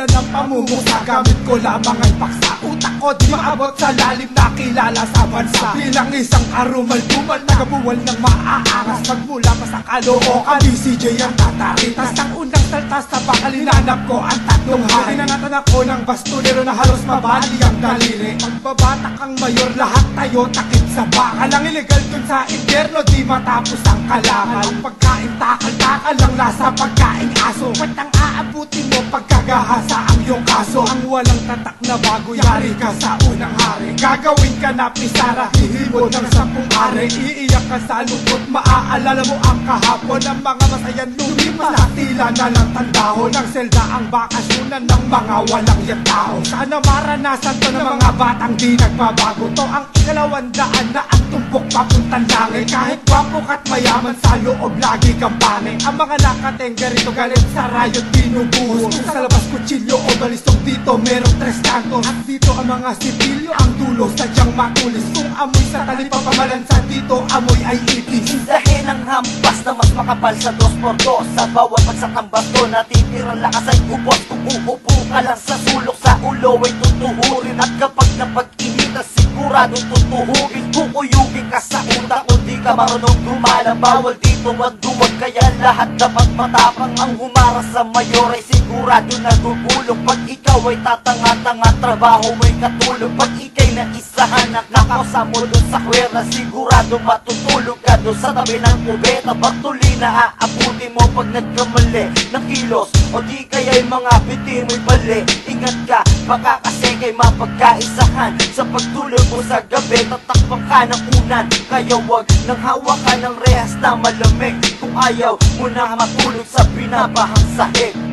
Simulan ng pamumusa Gamit ko lamang ay paksa. Utak ko di maabot sa lalim na kilala sa bansa. Bilang isang karumal-dumal Nagabuwal ng maaangas Magmula pa sa kalookan BCJ ang tataritas. Ang unang salta sa bakal Hinanap ko ang tatlong hari. Pinanatan ako ng bastonero na halos mabali ang daliri. Magbabatak ang mayor Lahat tayo takip sa bakal Ang illegal dun sa impyerno Di matapos ang kalangal Ang pagkain takal-takal lang Nasa pagkain aso. Ba't ang aabutin pagkagahasa ang iyong kaso. Ang walang tatak na bago Yari ka sa unang hari. Gagawin ka na pisara Hihibot ng sampung ari Iiyak ka sa lungkot. Maaalala mo ang kahapon Ang mga masayan. Lumipas Na tila na lang tandahon Ng selda ang bakasyonan Ng mga walang yung tao. Sana maranasan to ng mga batang di nagbabago To. Ang ikalawang daan na ang tumpok papuntang langit. Kahit gwapo ka't mayaman sa loob lagi kang pangit. Ang mga nakatengga rito galit sa rayot binubuhos. Kung sa labas kutsilyo o balistok dito merong tres kantos. At dito ang mga sibilyo ang dulo sadyang makulis Kung amoy sa talipapamalansa dito amoy ay itis Indahin ang hampas na mas makapal sa dos por dos. Sa bawat pagsatambas to natitirang lakas ay ubos. Kung uupo ka lang sa sulok sa ulo ay tutuhurin. At kapag napag-inita sigurado tutuhurin Kukuyugin ka sa utak kung di ka marunong gumalang Bawal dito magduwag kaya lahat dapat matapang. Ang humaras sa mayor ay sigurado nagugulong Pag ikaw ay tatanga-tanga trabaho mo'y katulog. Pag na isahan at nakasamo dun sa kwerna Sigurado matutulog ka dun sa tabi ng kubeta. Pagtuli na aabuti mo pag nagkamali ng kilos. O di kaya'y mga biti mo'y bali. Ingat ka, baka kasi kay mapagkaisahan. Sa pagtulog mo sa gabi, tatakpan ka ng unan. Kaya wag nang hawakan ng rehas na malamig. Kung ayaw mo na matulog sa binabahang sahig